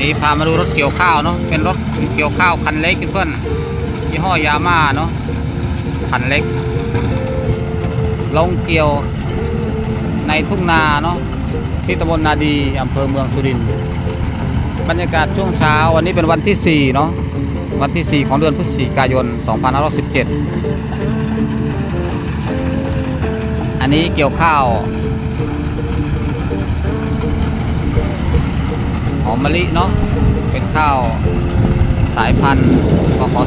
นี้พามาดูรถเกี่ยวข้าวเนาะเป็นรถเกี่ยวข้าวคันเล็กเพื่อนยี่ห้อยาม่าเนาะคันเล็ก ลงเกี่ยวในทุ่งนาเนาะที่ตำบลนาดีอำเภอเมืองสุรินทร์บรรยากาศช่วงเช้าวันนี้เป็นวันที่ 4 เนาะวันที่ 4 ของเดือนพฤศจิกายน 2517 อันนี้เกี่ยวข้าว อมมะลิเนาะเป็นข้าวสายพันธุ์กข15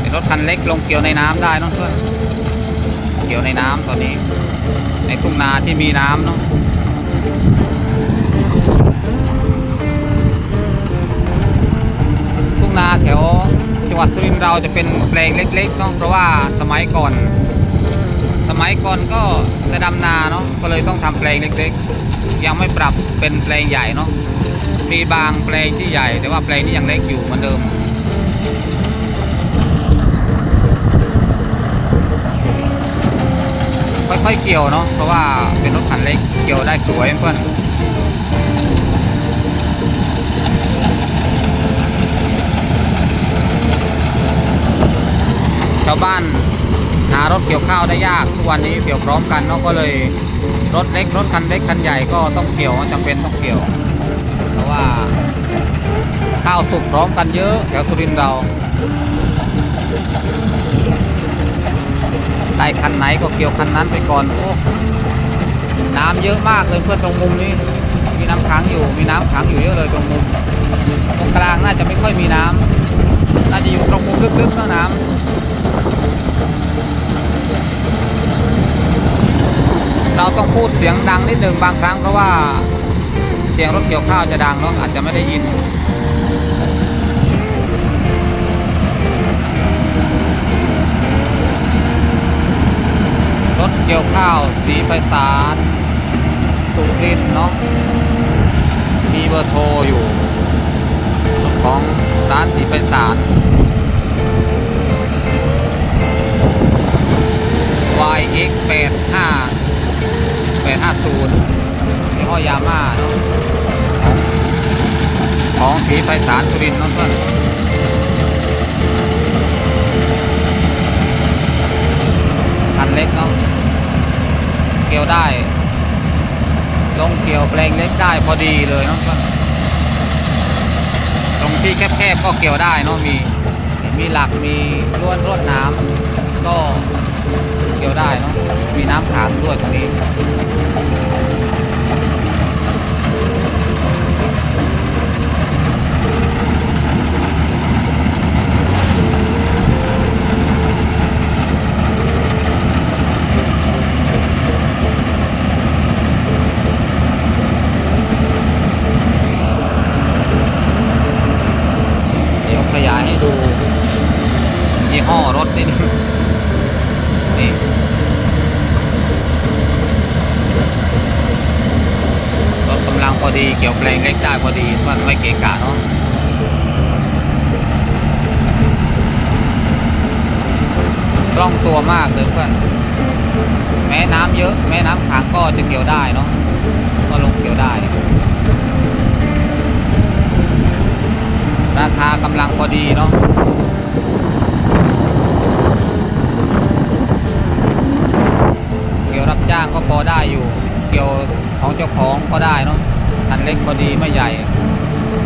เป็นรถคันเล็กลงเกี่ยวในน้ำได้เนาะเพื่อนเกี่ยวในน้ำตอนนี้ ในทุ่งนาที่มีน้ำเนาะทุ่งนาแถวจังหวัดสุรินทร์เราจะเป็นแปลงเล็กๆเนาะเพราะว่าสมัยก่อน สมัยก่อนก็จะดำนาเนาะก็เลยต้องทำแปลงเล็ก ๆ ยังไม่ปรับเป็นแปลงใหญ่เนาะมีบางแปลงที่ใหญ่ แต่ว่าแปลงนี้ยังเล็กอยู่เหมือนเดิมค่อยๆเกี่ยวเนาะเพราะว่าเป็นรถคันเล็กเกี่ยวได้สวยเพื่อนชาวบ้าน หารถเกี่ยวข้าวได้ยากทุกวันนี้เกี่ยวพร้อมกันเนาะก็เลยรถเล็กรถคันเล็กคันใหญ่ก็ต้องเกี่ยวจำเป็นต้องเกี่ยว เพราะว่าข้าวสุกพร้อมกันเยอะแถวสุรินทร์เราได้คันไหนก็เกี่ยวคันนั้นไปก่อนโอ้น้ำเยอะมากเลยเพื่อนตรงมุมนี้ มีน้ำขังอยู่มีน้ำขังอยู่เยอะเลยตรงมุม ตรงกลางน่าจะไม่ค่อยมีน้ำน่าจะอยู่ตรงมุมลึกๆนะน้ำ เราต้องพูดเสียงดังนิดหนึ่งบางครั้งเพราะว่าเสียงรถเกี่ยวข้าวจะดังเนาะอาจจะไม่ได้ยินรถเกี่ยวข้าวสีไฟสารสุรินเนาะมีเบอร์โทรอยู่ของร้านสีไฟสาร YX 85 850ยี่ห้อยาม่าเนาะของสีไพศาลสุรินทร์เนาะเพื่อนคันเล็กเนาะเกี่ยวได้ ลงเกี่ยวแปลงเล็กได้พอดีเลยเนาะเพื่อนตรงที่แคบๆก็เกี่ยวได้เนาะมีมีหลักมีล้วนรวดน้ำก็ เกี่ยวได้เนาะมีน้ำขังด้วยตรงนี้เดี๋ยวขยายให้ดูยี่ห้อรถนิดนึงนี่ รถกำลังพอ ดีเกี่ยวแปลงเล็กได้พอดีเพื่อนไม่เกะกะเนาะคล่องตัวมากเลยเพื่อนแม้น้ำเยอะ แม้น้ำขังก็จะเกี่ยวได้เนาะก็ลงเกี่ยวได้ ราคากำลังพอดีเนาะเกี่ยวรับจ้างก็พอได้อยู่ เกี่ยวของเจ้าของก็ได้เนาะ คันเล็กพอดีไม่ใหญ่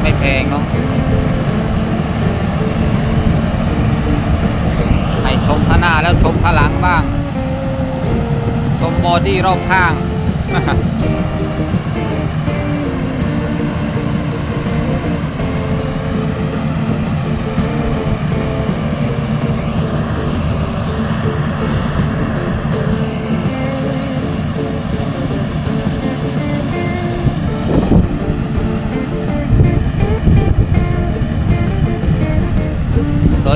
ไม่แพงเนาะให้ชมข้างหน้าแล้วชมข้างหลังบ้าง ชมบอดี้รอบข้าง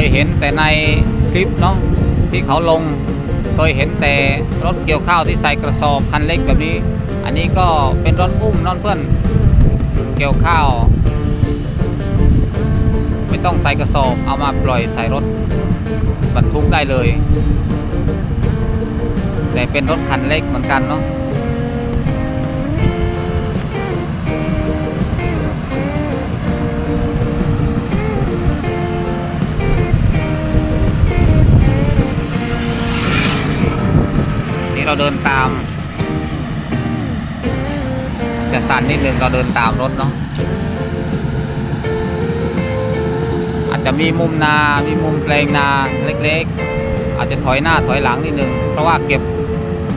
ยเห็นแต่ในคลิปเนาะที่เขาลง เคยเห็นแต่รถเกี่ยวข้าวที่ใส่กระสอบคันเล็กแบบนี้ อันนี้ก็เป็นรถอุ้มนอนเพื่อนเกี่ยวข้าว ไม่ต้องใส่กระสอบเอามาปล่อยใส่รถบรรทุกได้เลย แต่เป็นรถคันเล็กเหมือนกันเนาะ เราเดินตาม จะสั่นนิดนึงเราเดินตามรถเนาะอาจจะมีมุมนา มีมุมแปลงนาเล็กๆ อาจจะถอยหน้าถอยหลังนิดนึง เพราะว่าเก็บ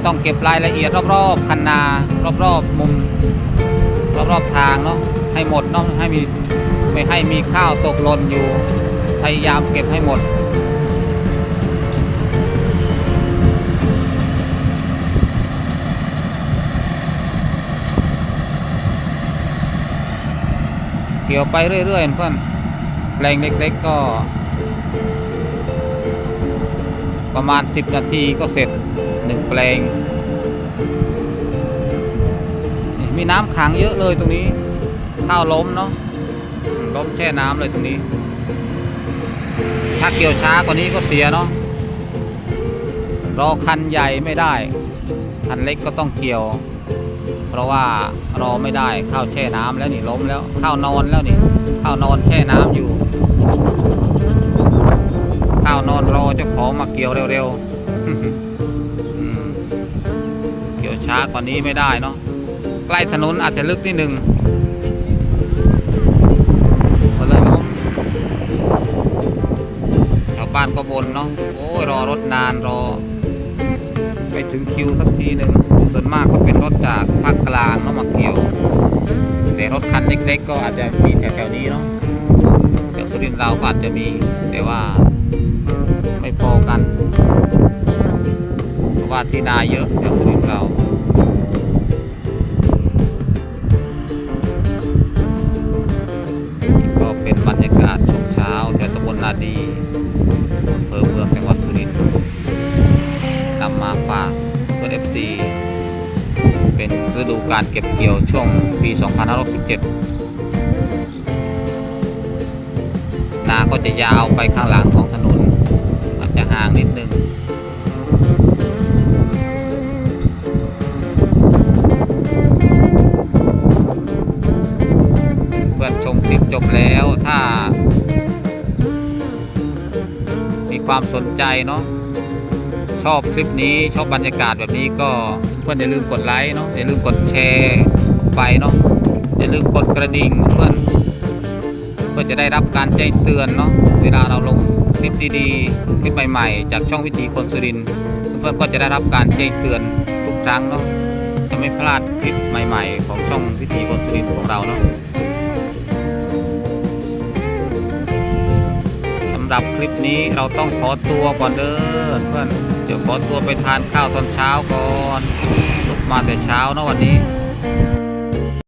ต้องเก็บรายละเอียดรอบๆคันนารอบๆมุม รอบๆทางเนาะให้หมดเนาะให้มีไม่ให้มีข้าวตกหล่นอยู่พยายามเก็บให้หมด เกี่ยวไปเรื่อยๆเพื่อนแปลงเล็ก ๆ ก็ ประมาณ 10 นาทีก็เสร็จหนึ่งแปลง มีน้ำขังเยอะเลยตรงนี้ข้าวล้มเนาะล้มแช่น้ำเลยตรงนี้ ถ้าเกี่ยวช้ากว่านี้ก็เสียเนาะรอคันใหญ่ไม่ได้ คันเล็กก็ต้องเกี่ยว เพราะว่ารอไม่ได้ข้าวแช่น้ำแล้วนี่ล้มแล้วข้าวนอนแล้วนี่ข้าวนอนแช่น้ำอยู่ ข้าวนอนรอเจ้าของมาเกี่ยวเร็วๆเกี่ยวช้ากว่านี้ไม่ได้เนาะใกล้ถนนอาจจะลึกนิดนึงก็เลยล้มชาวบ้านก็บนเนาะโอ้ยรอรถนานรอ ไปถึงคิวสักทีหนึ่งส่วนมากก็เป็นรถจากภาคกลางเนาะมาเกี่ยว แต่รถคันเล็กๆ ก็อาจจะมีแถวๆนี้เนาะแถวสุรินทร์เราก็อาจจะมีแต่ว่าไม่พอกันเพราะว่าที่นาเยอะแถวสุรินทร์เราก็เป็นบรรยากาศช่วงเช้าแถวตำบลนาดี ฤดูการเก็บเกี่ยวช่วงปี 2567 นาก็จะยาวไปข้างหลังของถนน อาจจะห่างนิดนึงเพื่อนชมคลิปจบแล้วถ้า มีความสนใจเนาะชอบคลิปนี้ชอบบรรยากาศแบบนี้ก็ พื่อนอย่าลืมกดไลค์เนาะอย่าลืมกดแชร์ไปเนาะอย่าลืมกดกระดิ่งเพื่อนเพื่อจะได้รับการแจ้งเตือนเนาะเวลาเราลงคลิปดีๆคลิปใหม่ๆ จากช่องวิถีคนสุรินทร์เพื่อนก็จะได้รับการแจ้งเตือนทุกครั้งเนาะจะไม่พลาดคลิปใหม่ ๆ ของช่องวิถีคนสุรินทร์ของเราเนาะสำหรับคลิปนี้เราต้องขอตัวก่อนเด้อเพื่อน เดี๋ยวขอตัวไปทานข้าวตอนเช้าก่อนลุกมาแต่เช้านะวันนี้